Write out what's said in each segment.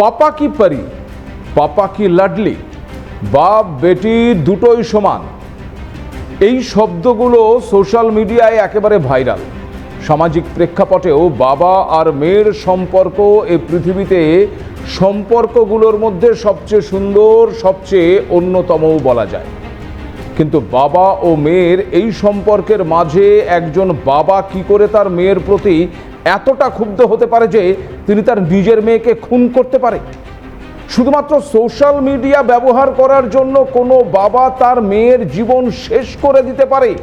পাপা কি পরি, পাপা কি লাডলি, বাপ, বেটি দুটোই সমান। এই শব্দগুলো সোশ্যাল মিডিয়ায় একেবারে ভাইরাল। সামাজিক প্রেক্ষাপটেও বাবা আর মেয়ের সম্পর্ক এই পৃথিবীতে সম্পর্কগুলোর মধ্যে সবচেয়ে সুন্দর, সবচেয়ে অন্যতমও বলা যায়। কিন্তু বাবা ও মেয়ের এই সম্পর্কের মাঝে একজন বাবা কি করে তার মেয়ের প্রতি এতটা ক্ষুব্ধ হতে পারে যে তিনি তার নিজের মেয়েকে খুন করতে পারে। শুধুমাত্র সোশ্যাল মিডিয়া ব্যবহার করার জন্য কোনো বাবা তার মেয়ের জীবন শেষ করে দিতে পারে।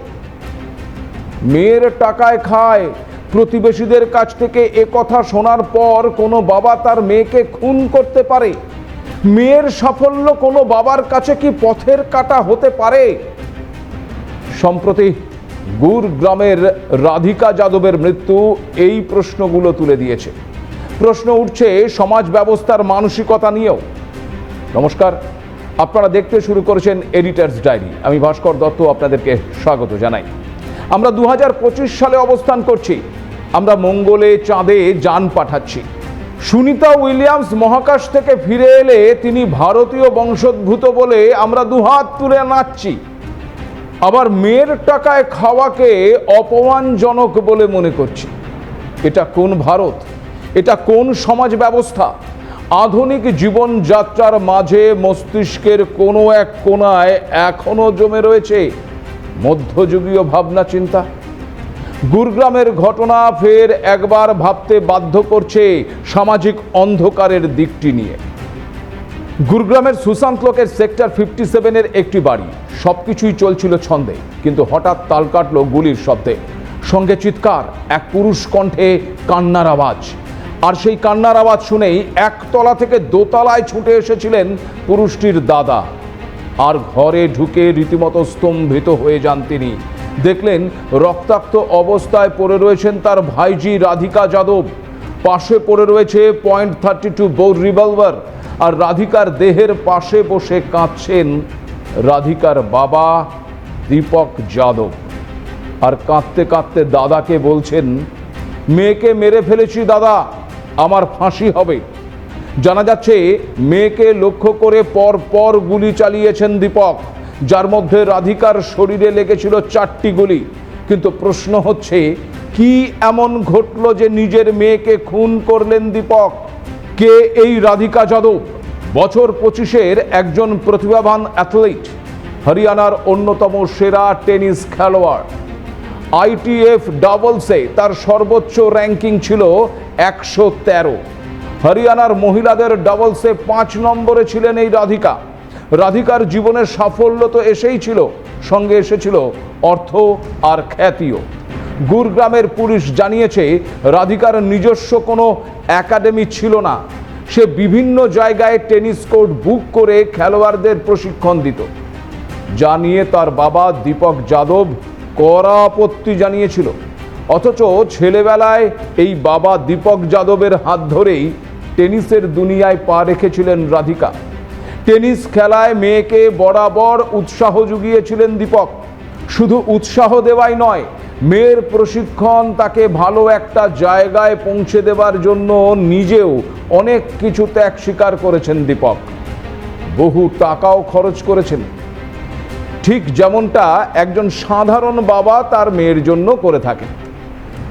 মেয়ের টাকায় খায়। প্রতিবেশীদের কাছ থেকে এ কথা শোনার পর কোনো বাবা তার মেয়েকে খুন করতে পারে। মেয়ের সাফল্য কোনো বাবার কাছে কি পথের কাটা হতে পারে? সম্প্রতি গুর গ্রামের রাধিকা যাদবের মৃত্যু এই প্রশ্নগুলো তুলে দিয়েছে। প্রশ্ন উঠছে, সমাজ ব্যবস্থার মানসিকতা নিয়েও। নমস্কার, আপনারা দেখতে শুরু করেছেন এডিটার্স ডায়েরি আমি ভাস্কর দত্ত, আপনাদেরকে স্বাগত জানাই। আমরা দু হাজার পঁচিশ সালে অবস্থান করছি। আমরা মঙ্গলে চাঁদে যান পাঠাচ্ছি। সুনিতা উইলিয়ামস মহাকাশ থেকে ফিরে এলে তিনি ভারতীয় বংশোদ্ভূত বলে আমরা দুহাত তুলে নাচছি। আবার মেয়ের টাকায় খাওয়াকে অপমানজনক বলে মনে করছি। এটা কোন ভারত? এটা কোন সমাজ ব্যবস্থা? আধুনিক জীবনযাত্রার মাঝে মস্তিষ্কের কোনো এক কোনায় এখনও জমে রয়েছে মধ্যযুগীয় ভাবনা চিন্তা। গুরগ্রামের ঘটনা ফের একবার ভাবতে বাধ্য করছে সামাজিক অন্ধকারের দিকটি নিয়ে। গুরগ্রামের সুশান্ত লোকের সেক্টর ফিফটি সেভেনের একটি বাড়ি। সব কিছুই চলছিল ছন্দে, কিন্তু হঠাৎ তাল কাটল গুলির শব্দে। সঙ্গে চিৎকার, এক পুরুষ কণ্ঠে কান্নার আওয়াজ। আর সেই কান্নার আওয়াজ শুনেই একতলা থেকে দোতলায় ছুটে এসেছিলেন পুরুষটির দাদা। আর ঘরে ঢুকে রীতিমতো স্তম্ভিত হয়ে যান তিনি। দেখলেন রক্তাক্ত অবস্থায় পড়ে রয়েছেন তার ভাইজি রাধিকা যাদব। পাশে পড়ে রয়েছে point thirty two bore revolver আর রাধিকার দেহের পাশে বসে কাঁদছেন রাধিকার বাবা দীপক যাদব। আর কাঁদতে কাঁদতে দাদাকে বলছেন, মেয়েকে মেরে ফেলেছি দাদা, আমার ফাঁসি হবে। জানা যাচ্ছে, মেয়েকে লক্ষ্য করে পর পর গুলি চালিয়েছেন দীপক, যার মধ্যে রাধিকার শরীরে লেগেছিল চারটি গুলি। কিন্তু প্রশ্ন হচ্ছে, কি এমন ঘটলো যে নিজের মেয়েকে খুন করলেন দীপক? কে এই রাধিকা যাদব? বছর পঁচিশের একজন প্রতিভাবান অ্যাথলিট, হরিয়ানার অন্যতম সেরা টেনিস খেলোয়াড়। আইটিএফ ডাবলসে তার সর্বোচ্চ র্যাঙ্কিং ছিল একশো তেরো। হরিয়ানার মহিলাদের ডাবলসে পাঁচ নম্বরে ছিলেন এই রাধিকা। রাধিকার জীবনের সাফল্য তো এসেই ছিল, সঙ্গে এসেছিল অর্থ আর খ্যাতিও। গুরগ্রামের পুলিশ জানিয়েছে, রাধিকার নিজস্ব কোনো একাডেমি ছিল না। সে বিভিন্ন জায়গায় টেনিস কোর্ট বুক করে খেলোয়াড়দের প্রশিক্ষণ দিত। যা নিয়ে তার বাবা দীপক যাদব কড়া আপত্তি জানিয়েছিল। অথচ ছেলেবেলায় এই বাবা দীপক যাদবের হাত ধরেই টেনিসের দুনিয়ায় পা রেখেছিলেন রাধিকা। টেনিস খেলায় মেয়েকে বরাবর উৎসাহ জুগিয়েছিলেন দীপক। শুধু উৎসাহ দেওয়াই নয় মেয়ের প্রশিক্ষণ তাকে ভালো একটা জায়গায় পৌঁছে দেবার জন্য নিজেও অনেক কিছু ত্যাগ স্বীকার করেছেন দীপক। বহু টাকাও খরচ করেছেন। ঠিক যেমনটা একজন সাধারণ বাবা তার মেয়ের জন্য করে থাকে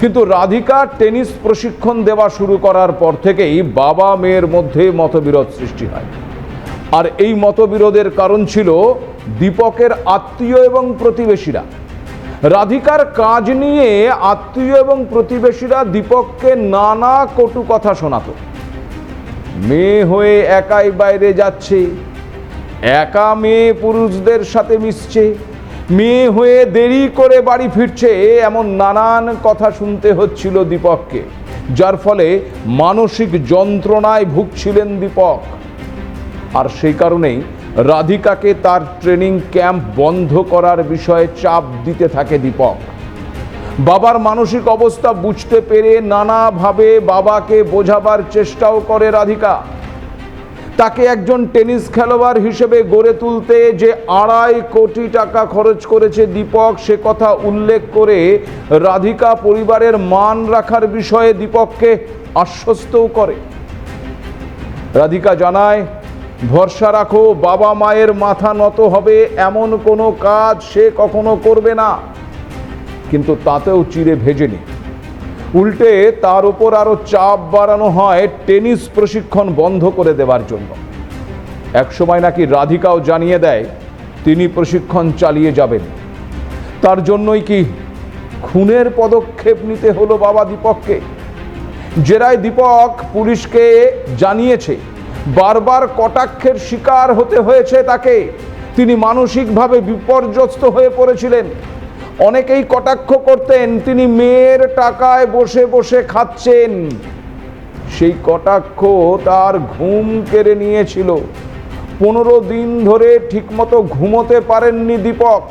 কিন্তু রাধিকা টেনিস প্রশিক্ষণ দেওয়া শুরু করার পর থেকেই বাবা মেয়ের মধ্যে মতবিরোধ সৃষ্টি হয়। আর এই মতবিরোধের কারণ ছিল দীপকের আত্মীয় এবং প্রতিবেশীরা। রাধিকার কাজ নিয়ে আত্মীয় এবং প্রতিবেশীরা দীপককে নানা কটু কথা শোনাতো। মেয়ে হয়ে একাই বাইরে যাচ্ছে। একা মেয়ে পুরুষদের সাথে মিশছে। মেয়ে হয়ে দেরি করে বাড়ি ফিরছে এমন নানান কথা শুনতে হচ্ছিল দীপককে, যার ফলে মানসিক যন্ত্রণায় ভুগছিলেন দীপক। আর সেই কারণেই রাধিকাকে তার ট্রেনিং ক্যাম্প বন্ধ করার বিষয়ে চাপ দিতে থাকে দীপক। বাবার মানসিক অবস্থা বুঝতে পেরে নানাভাবে বাবাকে বোঝাবার চেষ্টাও করে রাধিকা। তাকে একজন টেনিস খেলোয়াড় হিসেবে গড়ে তুলতে যে আড়াই কোটি টাকা খরচ করেছে দীপক, সে কথা উল্লেখ করে রাধিকা পরিবারের মান রাখার বিষয়ে দীপককে আশ্বস্তও করে। রাধিকা জানায় ভরসা রাখো, বাবা মায়ের মাথা নত হবে, এমন কোনো কাজ সে কখনো করবে না। কিন্তু তাতেও চিড়ে ভেজেনি। উল্টে তার উপর আরও চাপ বাড়ানো হয় টেনিস প্রশিক্ষণ বন্ধ করে দেওয়ার জন্য। একসময় নাকি রাধিকাও জানিয়ে দেয়, তিনি প্রশিক্ষণ চালিয়ে যাবেন। তার জন্যই কি খুনের পদক্ষেপ নিতে হলো বাবা দীপককে? জেরায় দীপক পুলিশকে জানিয়েছে বারবার কটাক্ষের শিকার হতে হয়েছে তাকে। তিনি মানসিকভাবে বিপর্যস্ত হয়ে পড়েছিলেন। অনেকেই কটাক্ষ করতেন, তিনি মেয়ের টাকায় বসে বসে খাচ্ছেন। সেই কটাক্ষ তার ঘুম কেড়ে নিয়েছিল। পনেরো দিন ধরে ঠিকমতো ঘুমোতে পারেননি দীপক।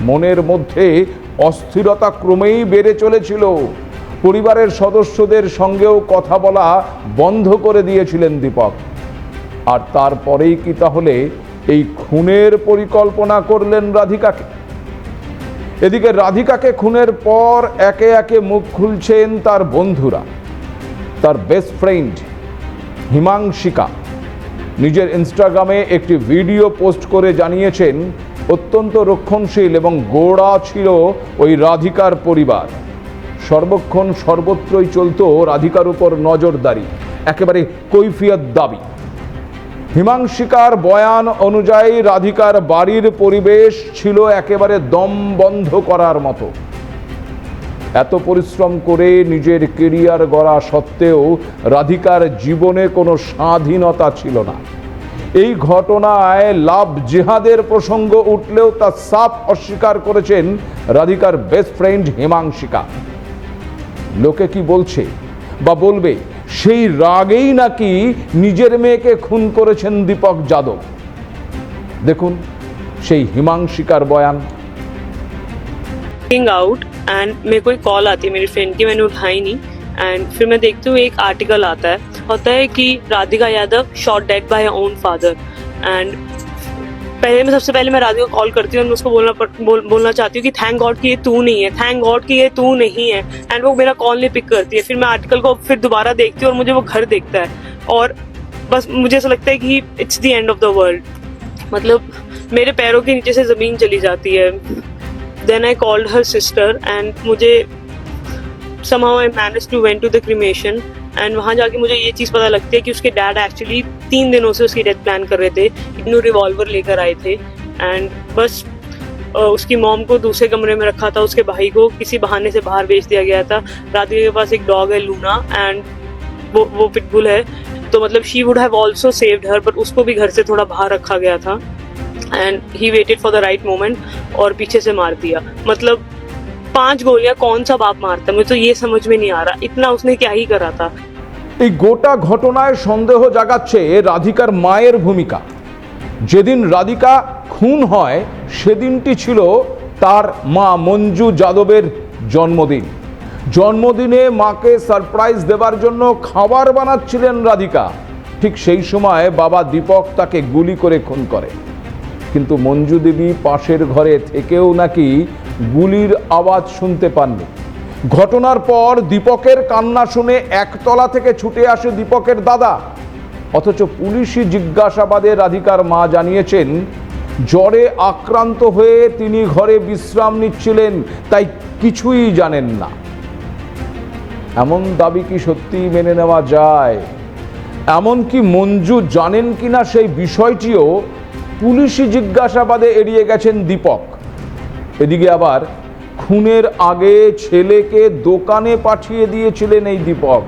মনের মধ্যে অস্থিরতা ক্রমেই বেড়ে চলেছিল। পরিবারের সদস্যদের সঙ্গেও কথা বলা বন্ধ করে দিয়েছিলেন দীপক। আর তারপরেই কি তাহলে এই খুনের পরিকল্পনা করলেন রাধিকাকে? এদিকে রাধিকাকে খুনের পর একে একে মুখ খুলছেন তার বন্ধুরা। তার বেস্ট ফ্রেন্ড হিমাংশিকা। নিজের ইনস্টাগ্রামে একটি ভিডিও পোস্ট করে জানিয়েছেন, অত্যন্ত রক্ষণশীল এবং গোড়া ছিল ওই রাধিকার পরিবার। সর্বক্ষণ সর্বত্রই চলত রাধিকার উপর নজরদারি, একেবারে কৈফিয়ত দাবি। হিমাংশিকার বয়ান অনুযায়ী রাধিকার বাড়ির পরিবেশ ছিল একেবারে দম বন্ধ করার মতো। এত পরিশ্রম করে নিজের কেরিয়ার গড়া সত্ত্বেও রাধিকার জীবনে কোনো স্বাধীনতা ছিল না। এই ঘটনায় লাভ জেহাদের প্রসঙ্গ উঠলেও তা সাফ অস্বীকার করেছেন রাধিকার বেস্ট ফ্রেন্ড হিমাংশিকা। লোকে কি বলছে বা বলবে সেই রাগেই নাকি নিজের মেয়েকে খুন করেছেন দীপক যাদব দেখুন সেই হিমাংশিকার বয়ান वर्किंग आउट एंड मेरे को एक कॉल आती है मेरी फ्रेंड की मैंने उठाई नहीं एंड फिर मैं देखती हूँ एक आर्टिकल आता है होता है कि Radhika Yadav shot dead by own father and पहले मैं सबसे पहले मैं राधिका को कॉल करती हूँ मैं उसको बोलना पड़, बोल, बोलना चाहती हूँ कि थैंक गॉड कि ये तू नहीं है। थैंक गॉड कि ये तू नहीं है। एंड वो मेरा कॉल नहीं पिक करती है। फिर मैं आर्टिकल को फिर दोबारा देखती हूँ और मुझे वो घर देखता है। और बस मुझे ऐसा लगता है कि it's the end of the world मतलब मेरे पैरों के नीचे से ज़मीन चली जाती है। Then I called her sister and मुझे somehow I managed to went to the cremation. And वहाँ जाके मुझे ये चीज़ पता लगती है कि उसके डैड एक्चुअली तीन दिनों से उसकी डेथ प्लान कर रहे थे इग्नू रिवॉल्वर लेकर आए थे। एंड बस उसकी मॉम को दूसरे कमरे में रखा था, उसके भाई को किसी बहाने से बाहर भेज दिया गया था। राधिका के पास एक डॉग है, लूना एंड वो वो पिटबुल है। तो मतलब she would have also saved her but उसको भी घर से थोड़ा बाहर रखा गया था। And he waited for the right moment और पीछे से मार दिया। मतलब पांच गोलियां कौन सा बाप मारता है मुझे तो ये समझ में नहीं आ रहा इतना उसने क्या ही करा था এই গোটা ঘটনায় সন্দেহ জাগাচ্ছে রাধিকার মায়ের ভূমিকা যেদিন রাধিকা খুন হয় সেদিনটি ছিল তার মা মঞ্জু যাদবের জন্মদিন জন্মদিনে মাকে সারপ্রাইজ দেওয়ার জন্য খাবার বানাচ্ছিলেন রাধিকা ঠিক সেই সময় বাবা দীপক তাকে গুলি করে খুন করে কিন্তু মঞ্জু দেবী পাশের ঘরে থেকেও নাকি গুলির আওয়াজ শুনতে পাননি। ঘটনার পর দীপকের কান্না শুনে একতলা থেকে ছুটে আসে দীপকের দাদা। অথচ পুলিশি জিজ্ঞাসাবাদে রাধিকার মা জানিয়েছেন, জ্বরে আক্রান্ত হয়ে তিনি ঘরে বিশ্রাম নিচ্ছিলেন, তাই কিছুই জানেন না। এমন দাবি কি সত্যি মেনে নেওয়া যায়? এমনকি মঞ্জু জানেন কিনা সেই বিষয়টিও পুলিশি জিজ্ঞাসাবাদে এড়িয়ে গেছেন দীপক। এদিকে আবার খুনের আগে ছেলেকে দোকানে পাঠিয়ে দিয়েছিলেন এই দীপক।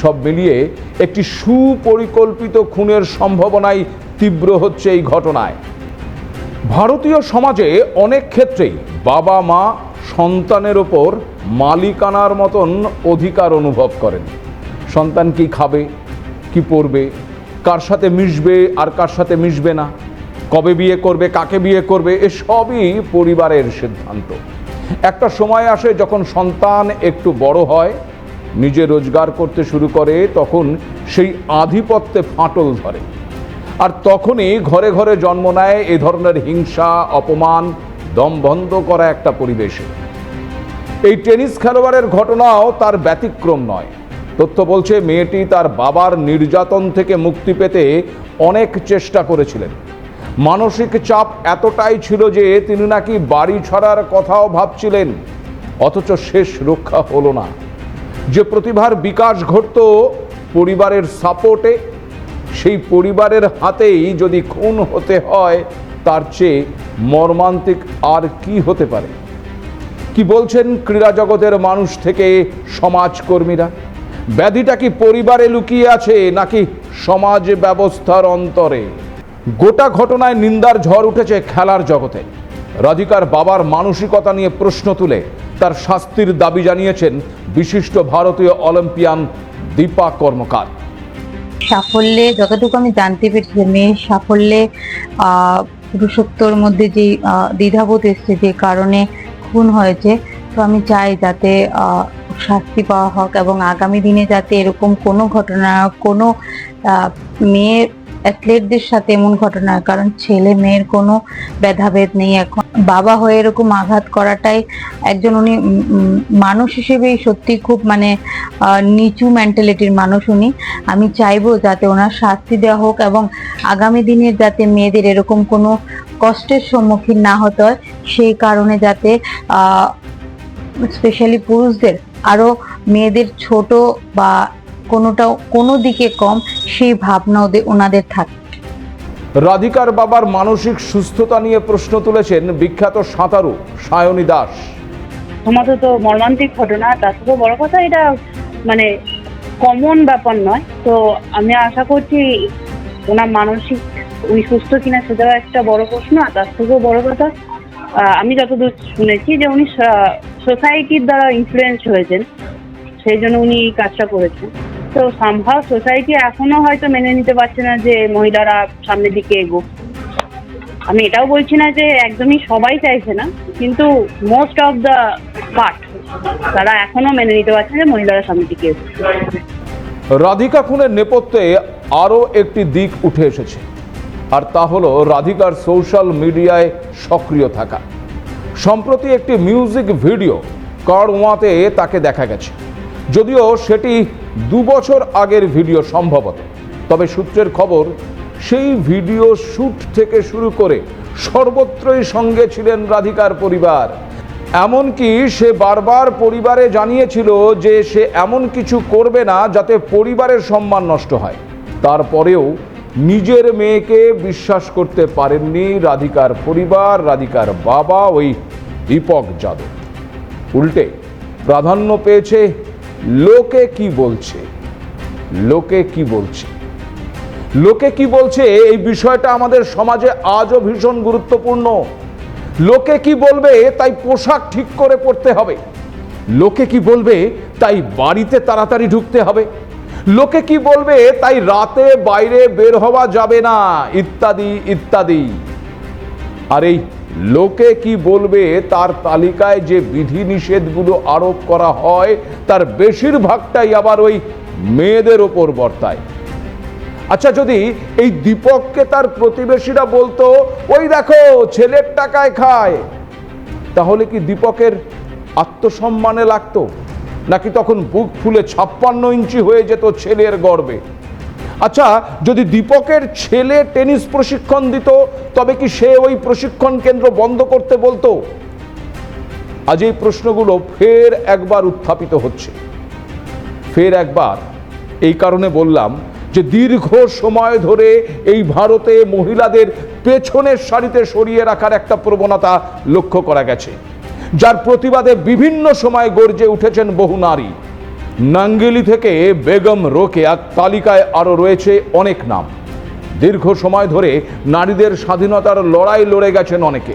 সব মিলিয়ে একটি সুপরিকল্পিত খুনের সম্ভাবনাই তীব্র হচ্ছে এই ঘটনায়। ভারতীয় সমাজে অনেক ক্ষেত্রেই বাবা মা সন্তানের ওপর মালিকানার মতন অধিকার অনুভব করেন। সন্তান কি খাবে, কি পরবে, কার সাথে মিশবে আর কার সাথে মিশবে না? কবে বিয়ে করবে, কাকে বিয়ে করবে, এসবই পরিবারের সিদ্ধান্ত। একটা সময় আসে যখন সন্তান একটু বড় হয়, নিজে রোজগার করতে শুরু করে, তখন সেই আধিপত্যে ফাটল ধরে। আর তখনই ঘরে ঘরে জন্ম নেয় এ ধরনের হিংসা, অপমান, দম বন্ধ করা একটা পরিবেশে। এই টেনিস খেলোয়াড়ের ঘটনাও তার ব্যতিক্রম নয়। তথ্য বলছে, মেয়েটি তার বাবার নির্যাতন থেকে মুক্তি পেতে অনেক চেষ্টা করেছিলেন। মানসিক চাপ এতটাই ছিল যে তিনি নাকি বাড়ি ছাড়ার কথাও ভাবছিলেন। অথচ শেষ রক্ষা হলো না। যে প্রতিভার বিকাশ ঘটত পরিবারের সাপোর্টে, সেই পরিবারের হাতেই যদি খুন হতে হয়, তার চেয়ে মর্মান্তিক আর কি হতে পারে? কি বলছেন ক্রীড়া জগতের মানুষ থেকে সমাজকর্মীরা? ব্যাধিটা কি পরিবারে লুকিয়ে আছে নাকি সমাজ ব্যবস্থার অন্তরে? গোটা ঘটনায় নিন্দার ঝড় উঠেছে খেলার জগতে। রাধিকার বাবার মানসিকতা নিয়ে প্রশ্ন তুলে তার শাস্তির দাবি জানিয়েছেন বিশিষ্ট ভারতীয় অলিম্পিয়ান দীপা কর্মকার। সাফল্যে যতটুকু আমি জানতে পেরেছি মেয়ের সাফল্যে আহ, পুরুষত্বর মধ্যে যে দ্বিধাবোধ এসছে যে কারণে খুন হয়েছে তো আমি চাই যাতে শাস্তি পাওয়া হোক এবং আগামী দিনে যাতে এরকম কোনো ঘটনা কোনো মেয়ে অ্যাথলেটদের সাথে এমন ঘটনা। কারণ ছেলে মেয়ের কোনো ভেদাভেদ নেই এখন বাবা হয়ে এরকম আঘাত করাটাই একজন উনি মানুষ হিসেবেই সত্যি খুব মানে নিচু মেন্টালিটির মানুষ উনি আমি চাইব যাতে ওনার শাস্তি দেওয়া হোক এবং আগামী দিনে যাতে মেয়েদের এরকম কোনো কষ্টের সম্মুখীন না হতে হয়, সেই কারণে যাতে স্পেশালি পুরুষদের আরও মেয়েদের ছোট বা কোনোটা কোনো দিকে কম সেই ভাবনা ওদের ওনাদের থাকে। রাধিকার বাবার মানসিক সুস্থতা নিয়ে প্রশ্ন তুলেছেন বিখ্যাত সাঁতারু সায়নী দাস। প্রথমত তো মর্মান্তিক ঘটনা তার থেকে বড় কথা এটা মানে কমন ব্যাপার নয়। তো আমি আশা করছি ওনার মানসিক উনি সুস্থ কিনা সেটাও একটা বড় প্রশ্ন আর তার থেকেও বড় কথা আমি যতদূর শুনেছি যে উনি সোসাইটির দ্বারা ইনফ্লুয়েন্স হয়েছেন সেই জন্য উনি এই কাজটা করেছেন। তো সম্ভব সোসাইটি এখনও হয়তো মেনে নিতে পারছে না যে মহিলারা সামনের দিকে এগো আমি এটাও বলছি না যে একদমই সবাই চাইছে না, কিন্তু মোস্ট অফ দ্য পার্ট তারা এখনও মেনে নিতে পারছে যে মহিলারা সামনের দিকে এগোচ্ছে। রাধিকা খুনের নেপথ্যে আরও একটি দিক উঠে এসেছে, আর তা হলো রাধিকার সোশ্যাল মিডিয়ায় সক্রিয় থাকা। সম্প্রতি একটি মিউজিক ভিডিও কারওয়াতে তাকে দেখা গেছে। যদিও সেটি দু বছর আগের ভিডিও সম্ভবত, তবে সূত্রের খবর সেই ভিডিও শ্যুট থেকে শুরু করে সর্বত্রই সঙ্গে ছিলেন রাধিকার পরিবার। এমনকি সে বারবার পরিবারে জানিয়েছিল যে সে এমন কিছু করবে না যাতে পরিবারের সম্মান নষ্ট হয়। তারপরেও নিজের মেয়েকে বিশ্বাস করতে পারেননি রাধিকার পরিবার, রাধিকার বাবা, ওই দীপক যাদব। উল্টে প্রাধান্য পেয়েছে লোকে কি বলছে? লোকে কি বলছে? লোকে কি বলছে? এই বিষয়টা আমাদের সমাজে আজও ভীষণ গুরুত্বপূর্ণ। লোকে কি বলবে? তাই পোশাক ঠিক করে পড়তে হবে। লোকে কি বলবে? তাই বাড়িতে তাড়াতাড়ি ঢুকতে হবে। লোকে কি বলবে? তাই রাতে বাইরে বের হওয়া যাবে না। ইত্যাদি ইত্যাদি। আর এই লোকে কি বলবে তার তালিকায় যে বিধিনিষেধগুলো আরোপ করা হয়, তার বেশিরভাগটাই আবার ওই মেয়েদের ওপর বর্তায়। আচ্ছা যদি এই দীপককে তার প্রতিবেশীরা বলতো, ওই দেখো, ছেলের টাকায় খায় তাহলে কি দীপকের আত্মসম্মানে লাগতো? নাকি তখন বুক ফুলে ছাপ্পান্ন ইঞ্চি হয়ে যেত ছেলের গর্বে? আচ্ছা যদি দীপকের ছেলে টেনিস প্রশিক্ষণ দিত, তবে কি সে ওই প্রশিক্ষণ কেন্দ্র বন্ধ করতে বলতো? আজ এই প্রশ্নগুলো ফের একবার উত্থাপিত হচ্ছে। ফের একবার এই কারণে বললাম যে দীর্ঘ সময় ধরে এই ভারতে মহিলাদের পেছনের সারিতে সরিয়ে রাখার একটা প্রবণতা লক্ষ্য করা গেছে। যার প্রতিবাদে বিভিন্ন সময় গর্জে উঠেছেন বহু নারী। নাঙ্গেলি থেকে বেগম রোকেয়া তালিকায় আরও রয়েছে অনেক নাম। দীর্ঘ সময় ধরে নারীদের স্বাধীনতার লড়াই লড়ে গেছেন অনেকে।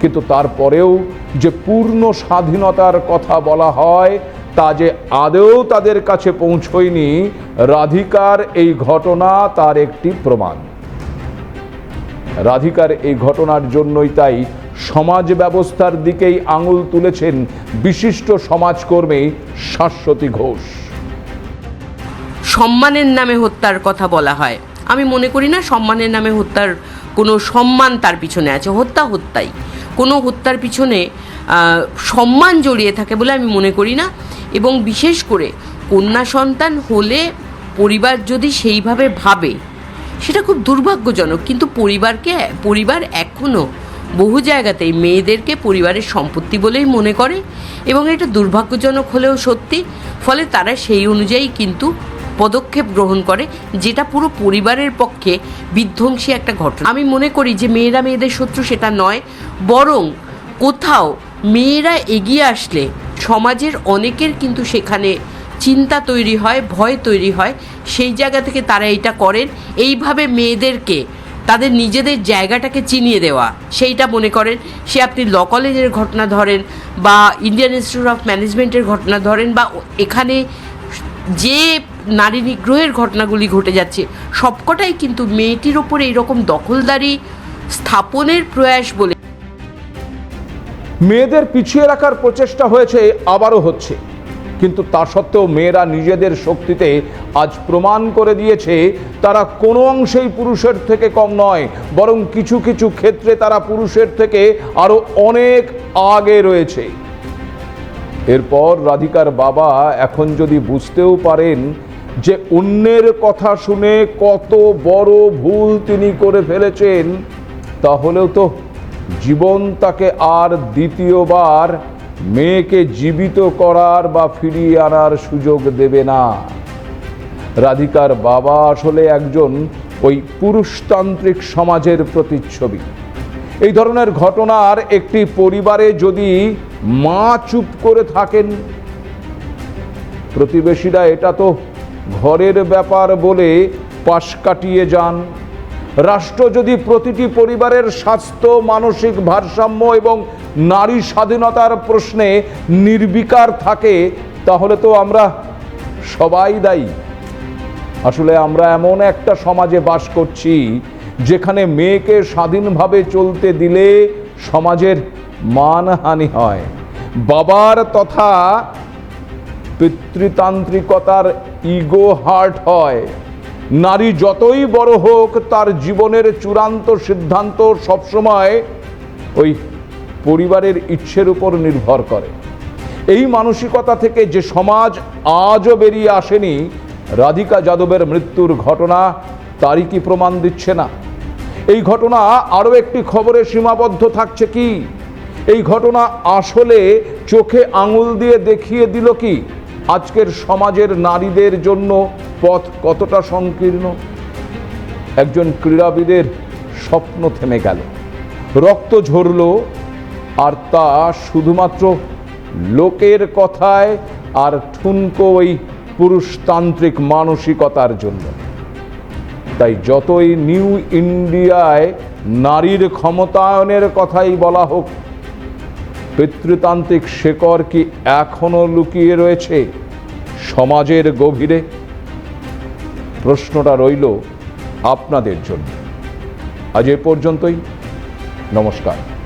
কিন্তু তারপরেও যে পূর্ণ স্বাধীনতার কথা বলা হয়, তা যে আদেও তাদের কাছে পৌঁছয়নি, রাধিকার এই ঘটনা তার একটি প্রমাণ। রাধিকার এই ঘটনার জন্যই তাই সমাজ ব্যবস্থার দিকেই আঙুল তুলেছেন বিশিষ্ট সমাজকর্মী শাশ্বতী ঘোষ। সম্মানের নামে হত্যার কথা বলা হয়। আমি মনে করি না সম্মানের নামে হত্যার কোনো সম্মান তার পিছনে আছে। হত্যা হত্যাই। কোনো হত্যার পিছনে সম্মান জড়িয়ে থাকে বলে আমি মনে করি না। এবং বিশেষ করে কন্যা সন্তান হলে পরিবার যদি সেইভাবে ভাবে, সেটা খুব দুর্ভাগ্যজনক। কিন্তু পরিবারকে, পরিবার এখনও বহু জায়গাতেই মেয়েদেরকে পরিবারের সম্পত্তি বলেই মনে করে এবং এটা দুর্ভাগ্যজনক হলেও সত্যি, ফলে তারা সেই অনুযায়ী কিন্তু পদক্ষেপ গ্রহণ করে, যেটা পুরো পরিবারের পক্ষে বিধ্বংসী একটা ঘটনা। আমি মনে করি যে মেয়েরা মেয়েদের শত্রু সেটা নয়, বরং কোথাও মেয়েরা এগিয়ে আসলে সমাজের অনেকের কিন্তু সেখানে চিন্তা তৈরি হয়, ভয় তৈরি হয়, সেই জায়গা থেকে তারা এটা করেন। এইভাবে মেয়েদেরকে তাদের নিজেদের জায়গাটাকে চিনিয়ে দেওয়া। সেইটা মনে করেন, সে আপনি ল কলেজের ঘটনা ধরেন বা ইন্ডিয়ান ইনস্টিটিউট অফ ম্যানেজমেন্টের ঘটনা ধরেন বা এখানে যে নারী নিগ্রহের ঘটনাগুলি ঘটে যাচ্ছে, সবকটাই কিন্তু মেয়েটির ওপরে এইরকম দখলদারি স্থাপনের প্রয়াস বলে মেয়েদের পিছিয়ে রাখার প্রচেষ্টা হয়েছে আবারও হচ্ছে। কিন্তু তা সত্ত্বেও মেয়েরা নিজেদের শক্তিতে আজ প্রমাণ করে দিয়েছে, তারা কোনো অংশেই পুরুষের থেকে কম নয়, বরং কিছু কিছু ক্ষেত্রে তারা পুরুষের থেকে আরও অনেক আগে রয়েছে। এরপর রাধিকার বাবা এখন যদি বুঝতেও পারেন যে অন্যের কথা শুনে কত বড় ভুল তিনি করে ফেলেছেন, তাহলেও তো জীবন তাকে আর দ্বিতীয়বার মেয়েকে জীবিত করার বা ফিরিয়ে আনার সুযোগ দেবে না। রাধিকার বাবা আসলে একজন ওই পুরুষতান্ত্রিক সমাজের প্রতিচ্ছবি। এই ধরনের ঘটনার একটি পরিবারে যদি মা চুপ করে থাকেন, প্রতিবেশীরা এটা তো ঘরের ব্যাপার বলে পাশ কাটিয়ে যান। রাষ্ট্র যদি প্রতিটি পরিবারের স্বাস্থ্য, মানসিক ভারসাম্য এবং নারী স্বাধীনতার প্রশ্নে নির্বিকার থাকে, তাহলে তো আমরা সবাই দায়ী। আসলে আমরা এমন একটা সমাজে বাস করছি, যেখানে মেয়েকে স্বাধীনভাবে চলতে দিলে সমাজের মানহানি হয়। বাবার তথা পিতৃতান্ত্রিকতার ইগো হার্ট হয়। নারী যতই বড় হোক, তার জীবনের চূড়ান্ত সিদ্ধান্ত সবসময় ওই পরিবারের ইচ্ছের উপর নির্ভর করে। এই মানসিকতা থেকে যে সমাজ আজও বেরিয়ে আসেনি, রাধিকা যাদবের মৃত্যুর ঘটনা তারই কি প্রমাণ দিচ্ছে না? এই ঘটনা আরও একটি খবরে সীমাবদ্ধ থাকছে কি? এই ঘটনা আসলে চোখে আঙুল দিয়ে দেখিয়ে দিল কি? আজকের সমাজের নারীদের জন্য পথ কতটা সংকীর্ণ? একজন ক্রীড়াবিদের স্বপ্ন থেমে গেল। রক্ত ঝরল আর তা শুধুমাত্র লোকের কথায় আর ঠুনকো ওই পুরুষতান্ত্রিক মানসিকতার জন্য। তাই যতই নিউ ইন্ডিয়ায় নারীর ক্ষমতায়নের কথাই বলা হোক, পিতৃতান্ত্রিক শেকড় কি এখনও লুকিয়ে রয়েছে সমাজের গভীরে? প্রশ্নটা রইল আপনাদের জন্য। আজ এ পর্যন্তই। নমস্কার।